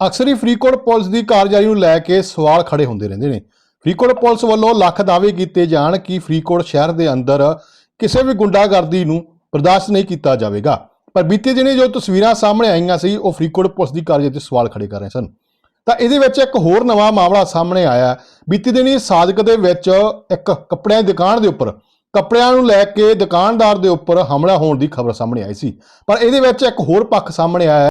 ਅਕਸਰ ਹੀ ਫਰੀਦਕੋਟ ਪੁਲਿਸ ਦੀ ਕਾਰਜਾਈ ਨੂੰ ਲੈ ਕੇ ਸਵਾਲ ਖੜੇ ਹੁੰਦੇ ਰਹਿੰਦੇ ਨੇ। ਫਰੀਦਕੋਟ ਪੁਲਿਸ ਵੱਲੋਂ ਲੱਖ ਦਾਅਵੇ ਕੀਤੇ ਜਾਣ ਕਿ ਫਰੀਦਕੋਟ ਸ਼ਹਿਰ ਦੇ ਅੰਦਰ ਕਿਸੇ ਵੀ ਗੁੰਡਾਗਰਦੀ ਨੂੰ ਬਰਦਾਸ਼ਤ ਨਹੀਂ ਕੀਤਾ ਜਾਵੇਗਾ। ਪਰ ਬੀਤੇ ਦਿਨੇ ਜੋ ਤਸਵੀਰਾਂ ਸਾਹਮਣੇ ਆਈਆਂ ਸੀ, ਉਹ ਫਰੀਦਕੋਟ ਪੁਲਿਸ ਦੀ ਕਾਰਜਾਈ ਤੇ ਸਵਾਲ ਖੜੇ ਕਰ ਰਹੇ ਸਨ। ਤਾਂ ਇਹਦੇ ਵਿੱਚ ਇੱਕ ਹੋਰ ਨਵਾਂ ਮਾਮਲਾ ਸਾਹਮਣੇ ਆਇਆ। ਬੀਤੇ ਦਿਨੀ ਸਾਦਕ ਦੇ ਵਿੱਚ ਇੱਕ ਕੱਪੜਿਆਂ ਦੀ ਦੁਕਾਨ ਦੇ ਉੱਪਰ, ਕੱਪੜਿਆਂ ਨੂੰ ਲੈ ਕੇ ਦੁਕਾਨਦਾਰ ਦੇ ਉੱਪਰ ਹਮਲਾ ਹੋਣ ਦੀ ਖਬਰ ਸਾਹਮਣੇ ਆਈ ਸੀ। ਪਰ ਇਹਦੇ ਵਿੱਚ ਇੱਕ ਹੋਰ ਪੱਖ ਸਾਹਮਣੇ ਆਇਆ।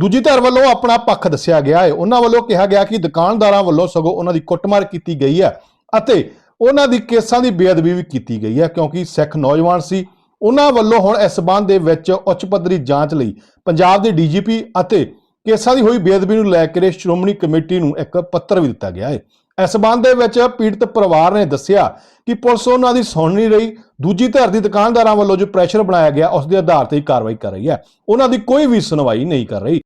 ਦੂਜੀ ਧਿਰ ਵੱਲੋਂ ਆਪਣਾ ਪੱਖ ਦੱਸਿਆ ਗਿਆ ਹੈ। ਉਹਨਾਂ ਵੱਲੋਂ ਕਿਹਾ ਗਿਆ ਕਿ ਦੁਕਾਨਦਾਰਾਂ ਵੱਲੋਂ ਸਗੋਂ ਉਹਨਾਂ ਦੀ ਕੁੱਟਮਾਰ ਕੀਤੀ ਗਈ ਹੈ ਅਤੇ ਉਹਨਾਂ ਦੀ ਕੇਸਾਂ ਦੀ ਬੇਅਦਬੀ ਵੀ ਕੀਤੀ ਗਈ ਹੈ ਕਿਉਂਕਿ ਸਿੱਖ ਨੌਜਵਾਨ ਸੀ। ਉਹਨਾਂ ਵੱਲੋਂ ਹੁਣ ਇਸ ਸੰਬੰਧ ਦੇ ਵਿੱਚ ਉੱਚ ਪੱਧਰੀ ਜਾਂਚ ਲਈ ਪੰਜਾਬ ਦੇ ਡੀਜੀਪੀ ਅਤੇ ਕੇਸਾਂ ਦੀ ਹੋਈ ਬੇਅਦਬੀ ਨੂੰ ਲੈ ਕੇ ਸ਼੍ਰੋਮਣੀ ਕਮੇਟੀ ਨੂੰ ਇੱਕ ਪੱਤਰ ਵੀ ਦਿੱਤਾ ਗਿਆ ਹੈ। ਇਸ ਸੰਬੰਧ ਦੇ ਵਿੱਚ ਪੀੜਤ ਪਰਿਵਾਰ ਨੇ ਦੱਸਿਆ ਕਿ ਪੁਲਿਸ ਉਹਨਾਂ ਦੀ ਸੁਣ ਨਹੀਂ ਰਹੀ। ਦੂਜੀ ਧਿਰ ਦੀ ਦੁਕਾਨਦਾਰਾਂ ਵੱਲੋਂ ਜੋ ਪ੍ਰੈਸ਼ਰ ਬਣਾਇਆ ਗਿਆ, ਉਸ ਦੇ ਆਧਾਰ ਤੇ ਹੀ ਕਾਰਵਾਈ ਕਰ ਰਹੀ ਹੈ। ਉਹਨਾਂ ਦੀ ਕੋਈ ਵੀ ਸੁਣਵਾਈ ਨਹੀਂ ਕਰ ਰਹੀ।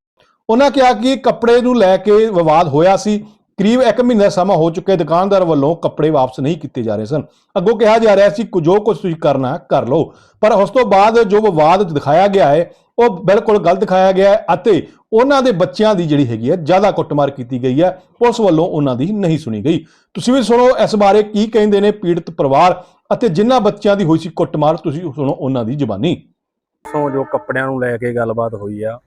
ਉਹਨਾਂ ਕਿਹਾ ਕਿ ਕੱਪੜੇ ਨੂੰ ਲੈ ਕੇ ਵਿਵਾਦ ਹੋਇਆ ਸੀ। ਕਰੀਬ 1 ਮਹੀਨਾ ਸਮਾਂ ਹੋ ਚੁੱਕਿਆ, ਦੁਕਾਨਦਾਰ ਵੱਲੋਂ ਕੱਪੜੇ ਵਾਪਸ ਨਹੀਂ ਕੀਤੇ ਜਾ ਰਹੇ ਸਨ। ਅੱਗੋਂ ਕਿਹਾ ਜਾ ਰਿਹਾ ਸੀ ਜੋ ਕੁਝ ਤੁਸੀਂ ਕਰਨਾ ਕਰ ਲਓ। ਪਰ ਉਸ ਤੋਂ ਬਾਅਦ ਜੋ ਵਿਵਾਦ ਦਿਖਾਇਆ ਗਿਆ ਹੈ, ਉਹ ਬਿਲਕੁਲ ਗਲਤ ਦਿਖਾਇਆ ਗਿਆ ਹੈ ਅਤੇ ਉਹਨਾਂ ਦੇ ਬੱਚਿਆਂ ਦੀ ਜਿਹੜੀ ਹੈਗੀ ਹੈ, ਜ਼ਿਆਦਾ ਕੁੱਟਮਾਰ ਕੀਤੀ ਗਈ ਹੈ। ਪੁਲਿਸ ਵੱਲੋਂ ਉਹਨਾਂ ਦੀ ਨਹੀਂ ਸੁਣੀ ਗਈ। ਤੁਸੀਂ ਵੀ ਸੁਣੋ ਇਸ ਬਾਰੇ ਕੀ ਕਹਿੰਦੇ ਨੇ ਪੀੜਤ ਪਰਿਵਾਰ ਅਤੇ ਜਿਨ੍ਹਾਂ ਬੱਚਿਆਂ ਦੀ ਹੋਈ ਸੀ ਕੁੱਟਮਾਰ, ਤੁਸੀਂ ਸੁਣੋ ਉਹਨਾਂ ਦੀ ਜ਼ੁਬਾਨੀ। ਸੋ ਜੋ ਕੱਪੜਿਆਂ ਨੂੰ ਲੈ ਕੇ ਗੱਲਬਾਤ ਹੋਈ ਆ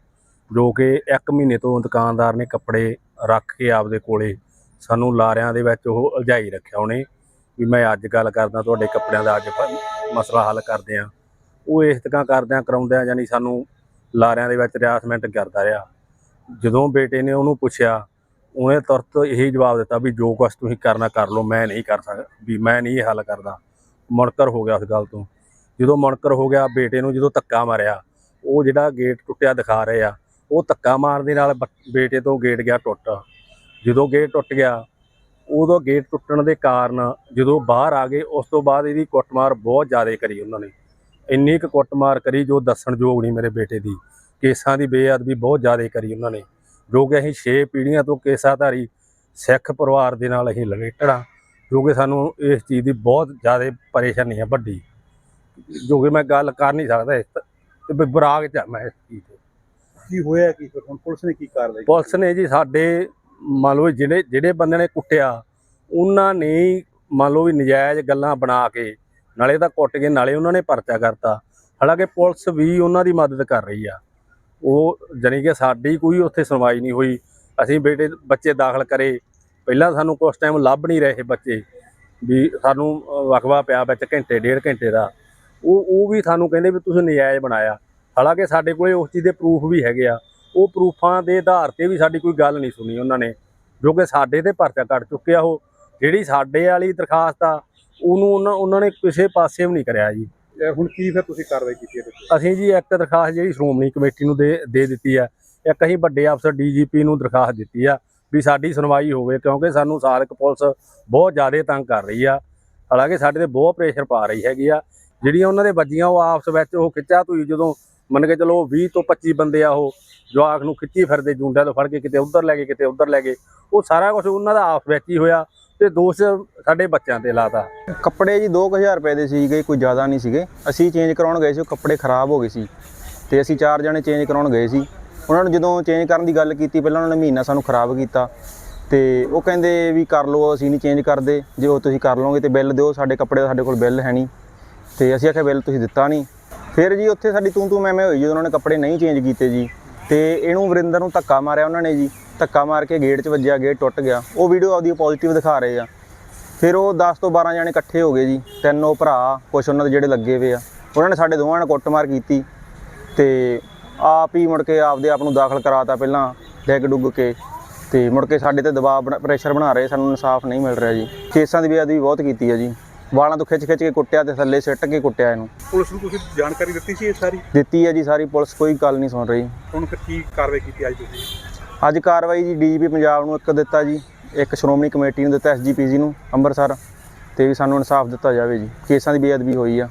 ਜੋ ਕਿ 1 ਮਹੀਨੇ ਤੋਂ ਦੁਕਾਨਦਾਰ ਨੇ ਕੱਪੜੇ ਰੱਖ ਕੇ ਆਪਦੇ ਕੋਲੇ ਸਾਨੂੰ ਲਾਰਿਆਂ ਦੇ ਵਿੱਚ ਉਹ ਉਲਝਾਈ ਰੱਖਿਆ ਉਹਨੇ ਵੀ ਮੈਂ ਅੱਜ ਗੱਲ ਕਰਦਾ ਤੁਹਾਡੇ ਕੱਪੜਿਆਂ ਦਾ ਅੱਜ ਮਸਲਾ ਹੱਲ ਕਰਦੇ ਆ ਉਹ ਇਸ ਤਰ੍ਹਾਂ ਕਰਦਿਆਂ ਕਰਾਉਂਦਿਆਂ ਯਾਨੀ ਸਾਨੂੰ ਲਾਰਿਆਂ ਦੇ ਵਿੱਚ ਰਿਆਸਮੈਂਟ ਕਰਦਾ ਰਿਹਾ। ਜਦੋਂ ਬੇਟੇ ਨੇ ਉਹਨੂੰ ਪੁੱਛਿਆ, ਉਹਨੇ ਤੁਰਤ ਇਹੀ ਜਵਾਬ ਦਿੱਤਾ ਵੀ ਜੋ ਕੁਛ ਤੁਸੀਂ ਕਰਨਾ ਕਰ ਲਓ, ਮੈਂ ਨਹੀਂ ਕਰ ਸਕਦਾ ਵੀ ਮੈਂ ਨਹੀਂ ਇਹ ਹੱਲ ਕਰਦਾ। ਮੁਨਕਰ ਹੋ ਗਿਆ ਉਸ ਗੱਲ ਤੋਂ। ਜਦੋਂ ਮੁਨਕਰ ਹੋ ਗਿਆ, ਬੇਟੇ ਨੂੰ ਜਦੋਂ ਧੱਕਾ ਮਾਰਿਆ, ਉਹ ਜਿਹੜਾ ਗੇਟ ਟੁੱਟਿਆ ਦਿਖਾ ਰਹੇ ਆ ਉਹ ਧੱਕਾ ਮਾਰਨ ਦੇ ਨਾਲ ਬ- ਬੇਟੇ ਤੋਂ ਗੇਟ ਗਿਆ ਟੁੱਟ। ਜਦੋਂ ਗੇਟ ਟੁੱਟ ਗਿਆ, ਉਦੋਂ ਗੇਟ ਟੁੱਟਣ ਦੇ ਕਾਰਨ ਜਦੋਂ ਬਾਹਰ ਆ ਗਏ, ਉਸ ਤੋਂ ਬਾਅਦ ਇਹਦੀ ਕੁੱਟਮਾਰ ਬਹੁਤ ਜ਼ਿਆਦਾ ਕਰੀ ਉਹਨਾਂ ਨੇ। ਇੰਨੀ ਕੁ ਕੁੱਟਮਾਰ ਕਰੀ ਜੋ ਦੱਸਣਯੋਗ ਨਹੀਂ ਮੇਰੇ ਬੇਟੇ ਦੀ। ਕੇਸਾਂ ਦੀ ਬੇਅਦਬੀ ਬਹੁਤ ਜ਼ਿਆਦਾ ਕਰੀ ਉਹਨਾਂ ਨੇ। ਜੋ ਕਿ ਅਸੀਂ 6 ਪੀੜ੍ਹੀਆਂ ਤੋਂ ਕੇਸਾਧਾਰੀ ਸਿੱਖ ਪਰਿਵਾਰ ਦੇ ਨਾਲ ਅਸੀਂ ਰਿਲੇਟਡ ਆ ਜੋ ਕਿ ਸਾਨੂੰ ਇਸ ਚੀਜ਼ ਦੀ ਬਹੁਤ ਜ਼ਿਆਦਾ ਪਰੇਸ਼ਾਨੀ ਹੈ ਵੱਡੀ। ਜੋ ਕਿ ਮੈਂ ਗੱਲ ਕਰ ਨਹੀਂ ਸਕਦਾ ਇਸ ਤੇ ਵੀ ਬਰਾਗ ਚ ਆ ਮੈਂ ਇਸ ਚੀਜ਼ ਤੇ। ਕੀ ਹੋਇਆ ਕੀ? ਫਿਰ ਹੁਣ ਪੁਲਿਸ ਨੇ ਕੀ ਕਾਰਵਾਈ ਪੁਲਿਸ ਨੇ ਜੀ ਸਾਡੇ, ਮੰਨ ਲਓ ਜਿਹੜੇ ਜਿਹੜੇ ਬੰਦੇ ਨੇ ਕੁੱਟਿਆ, ਉਹਨਾਂ ਨੇ ਮੰਨ ਲਓ ਵੀ ਨਜਾਇਜ਼ ਗੱਲਾਂ ਬਣਾ ਕੇ ਨਾਲੇ ਤਾਂ ਕੁੱਟ ਕੇ ਨਾਲੇ ਉਹਨਾਂ ਨੇ ਪਰਚਾ ਕਰਤਾ। ਹਾਲਾਂਕਿ ਪੁਲਿਸ ਵੀ ਉਹਨਾਂ ਦੀ ਮਦਦ ਕਰ ਰਹੀ ਆ। ਉਹ ਜਾਣੀ ਕਿ ਸਾਡੀ ਕੋਈ ਉੱਥੇ ਸੁਣਵਾਈ ਨਹੀਂ ਹੋਈ। ਅਸੀਂ ਬੇਟੇ, ਬੱਚੇ ਦਾਖਲ ਕਰੇ। ਪਹਿਲਾਂ ਸਾਨੂੰ ਕੁਝ ਟਾਈਮ ਲੱਭ ਨਹੀਂ ਰਹੇ ਬੱਚੇ। ਵੀ ਸਾਨੂੰ ਵਕਵਾ ਪਿਆ ਵਿੱਚ ਘੰਟੇ, ਡੇਢ ਘੰਟੇ ਦਾ। ਉਹ ਉਹ ਵੀ ਸਾਨੂੰ ਕਹਿੰਦੇ ਵੀ ਤੁਸੀਂ ਨਜਾਇਜ਼ ਬਣਾਇਆ। ਹਾਲਾਂਕਿ ਸਾਡੇ ਕੋਲੇ ਉਸ ਚੀਜ਼ ਦੇ ਪ੍ਰੂਫ ਵੀ ਹੈਗੇ ਆ। ਉਹ ਪ੍ਰੂਫਾਂ ਦੇ ਆਧਾਰ ਤੇ ਵੀ ਸਾਡੀ ਕੋਈ ਗੱਲ ਨਹੀਂ ਸੁਣੀ ਉਹਨਾਂ ਨੇ ਜੋ ਕਿ ਸਾਡੇ ਤੇ ਪਰਚਾ ਕੱਟ ਚੁੱਕੇ ਆ ਉਹ। ਜਿਹੜੀ ਸਾਡੇ ਵਾਲੀ ਦਰਖਾਸਤ ਆ ਉਹਨੂੰ ਉਹਨਾਂ ਉਹਨਾਂ ਨੇ ਕਿਸੇ ਪਾਸੇ ਵੀ ਨਹੀਂ ਕਰਿਆ ਜੀ। ਹੁਣ ਕੀ ਫਿਰ ਤੁਸੀਂ ਕਾਰਵਾਈ ਕੀਤੀ ਤੇ? ਅਸੀਂ ਜੀ ਇੱਕ ਦਰਖਾਸਤ ਜਿਹੜੀ ਸ਼੍ਰੋਮਣੀ ਕਮੇਟੀ ਨੂੰ ਦੇ ਦੇ ਦਿੱਤੀ ਆ। ਇੱਕ ਅਸੀਂ ਵੱਡੇ ਅਫਸਰ ਡੀਜੀਪੀ ਨੂੰ ਦਰਖਾਸਤ ਦਿੱਤੀ ਆ ਵੀ ਸਾਡੀ ਸੁਣਵਾਈ ਹੋਵੇ ਕਿਉਂਕਿ ਸਾਨੂੰ ਸਾਰਕ ਪੁਲਿਸ ਬਹੁਤ ਜ਼ਿਆਦਾ ਤੰਗ ਕਰ ਰਹੀ ਆ। ਹਾਲਾਂਕਿ ਸਾਡੇ ਤੇ ਬਹੁਤ ਪ੍ਰੈਸ਼ਰ ਪਾ ਰਹੀ ਹੈਗੀ ਆ। ਜਿਹੜੀਆਂ ਉਹਨਾਂ ਦੇ ਵੱਜੀਆਂ ਉਹ ਆਪਸ ਵਿੱਚ ਉਹ ਖਿੱਚਾ ਧੂਈ ਜਦੋਂ ਮੰਨ ਕੇ ਚਲੋ 20 ਤੋਂ 25 ਬੰਦੇ ਆ ਉਹ, ਜਵਾਕ ਨੂੰ ਖਿੱਚੀ ਫਿਰਦੇ, ਜੁੰਡਿਆਂ ਤੋਂ ਫੜ ਕੇ ਕਿਤੇ ਉੱਧਰ ਲੈ ਗਏ, ਕਿਤੇ ਉੱਧਰ ਲੈ ਗਏ। ਉਹ ਸਾਰਾ ਕੁਝ ਉਹਨਾਂ ਦਾ ਆਪਸ ਵਿੱਚ ਹੀ ਹੋਇਆ ਤੇ ਦੋਸ਼ ਸਾਡੇ ਬੱਚਿਆਂ ਤੇ ਲਾਤਾ। ਕੱਪੜੇ ਜੀ 2000 ਰੁਪਏ ਦੇ ਸੀਗੇ, ਕੋਈ ਜ਼ਿਆਦਾ ਨਹੀਂ ਸੀਗੇ। ਅਸੀਂ ਚੇਂਜ ਕਰਾਉਣ ਗਏ ਸੀ, ਉਹ ਕੱਪੜੇ ਖਰਾਬ ਹੋ ਗਏ ਸੀ। ਤੇ ਅਸੀਂ ਚਾਰ ਜਣੇ ਚੇਂਜ ਕਰਾਉਣ ਗਏ ਸੀ। ਉਹਨਾਂ ਨੂੰ ਜਦੋਂ ਚੇਂਜ ਕਰਨ ਦੀ ਗੱਲ ਕੀਤੀ, ਪਹਿਲਾਂ ਉਹਨਾਂ ਨੇ ਮਹੀਨਾ ਸਾਨੂੰ ਖਰਾਬ ਕੀਤਾ। ਤੇ ਉਹ ਕਹਿੰਦੇ ਵੀ ਕਰ ਲਓ, ਅਸੀਂ ਨਹੀਂ ਚੇਂਜ ਕਰਦੇ। ਜੇ ਉਹ ਤੁਸੀਂ ਕਰ ਲਓਗੇ ਤੇ ਬਿੱਲ ਦਿਓ, ਸਾਡੇ ਕੱਪੜੇ ਦਾ ਸਾਡੇ ਕੋਲ ਬਿੱਲ ਹੈ ਨਹੀਂ। ਤੇ ਅਸੀਂ ਆਖਿਆ, ਬਿੱਲ ਤੁਸੀਂ ਦਿੱਤਾ ਨਹੀਂ। ਫਿਰ ਜੀ ਉੱਥੇ ਸਾਡੀ ਤੂੰ ਤੂੰ ਮੈਂ ਮੈਂ ਹੋਈ ਜੀ, ਉਹਨਾਂ ਨੇ ਕੱਪੜੇ ਨਹੀਂ ਚੇਂਜ ਕੀਤੇ ਜੀ। ਤੇ ਇਹਨੂੰ ਵਰਿੰਦਰ ਨੂੰ ਧੱਕਾ ਮਾਰਿਆ ਉਹਨਾਂ ਨੇ ਜੀ। ਧੱਕਾ ਮਾਰ ਕੇ ਗੇਟ 'ਚ ਵੱਜਿਆ ਗੇਟ ਟੁੱਟ ਗਿਆ। ਉਹ ਵੀਡੀਓ ਆਪਦੀ ਪੋਜ਼ਿਟਿਵ ਦਿਖਾ ਰਹੇ ਆ। ਫਿਰ ਉਹ 10 ਤੋਂ 12 ਜਾਣੇ ਇਕੱਠੇ ਹੋ ਗਏ ਜੀ। ਤਿੰਨ ਉਹ ਭਰਾ, ਕੁਛ ਉਹਨਾਂ ਦੇ ਜਿਹੜੇ ਲੱਗੇ ਹੋਏ ਆ। ਉਹਨਾਂ ਨੇ ਸਾਡੇ ਦੋਵਾਂ ਨਾਲ ਕੁੱਟਮਾਰ ਕੀਤੀ। ਤੇ ਆਪ ਹੀ ਮੁੜ ਕੇ ਆਪਦੇ ਆਪ ਨੂੰ ਦਾਖਲ ਕਰਾਤਾ ਪਹਿਲਾਂ, ਡੈਗ ਡੁੱਗ ਕੇ। ਤੇ ਮੁੜ ਕੇ ਸਾਡੇ ਤੇ ਦਬਾਅ ਪ੍ਰੈਸ਼ਰ ਬਣਾ ਰਹੇ, ਸਾਨੂੰ ਇਨਸਾਫ ਨਹੀਂ ਮਿਲ ਰਿਹਾ ਜੀ। ਕੇਸਾਂ ਦੀ ਬੇਅਦਬੀ ਬਹੁਤ ਕੀਤੀ ਹੈ ਜੀ। ਵਾਲਾਂ ਤੋਂ ਖਿੱਚ ਖਿੱਚ ਕੇ ਕੁੱਟਿਆ ਤੇ ਥੱਲੇ ਸਿੱਟ ਕੇ ਕੁੱਟਿਆ ਇਹਨੂੰ। ਪੁਲਿਸ ਨੂੰ ਤੁਸੀਂ ਜਾਣਕਾਰੀ ਦਿੱਤੀ ਸੀ ਇਹ ਸਾਰੀ? ਦਿੱਤੀ ਹੈ ਜੀ ਸਾਰੀ ਪੁਲਿਸ ਕੋਈ ਗੱਲ ਨਹੀਂ ਸੁਣ ਰਹੀ। ਹੁਣ ਫਿਰ ਕੀ ਕਾਰਵਾਈ ਕੀਤੀ ਅੱਜ ਤੁਸੀਂ? ਅੱਜ ਕਾਰਵਾਈ ਜੀ ਡੀਜੀਪੀ ਪੰਜਾਬ ਨੂੰ ਇੱਕ ਦਿੱਤਾ ਜੀ ਇੱਕ ਸ਼੍ਰੋਮਣੀ ਕਮੇਟੀ ਨੂੰ ਦਿੱਤਾ ਐਸਜੀਪੀਜੀ ਨੂੰ ਅੰਮ੍ਰਿਤਸਰ ਤੇ ਵੀ ਸਾਨੂੰ ਇਨਸਾਫ ਦਿੱਤਾ ਜਾਵੇ ਜੀ। ਕੇਸਾਂ ਦੀ ਬੇਅਦਬੀ ਹੋਈ ਆ।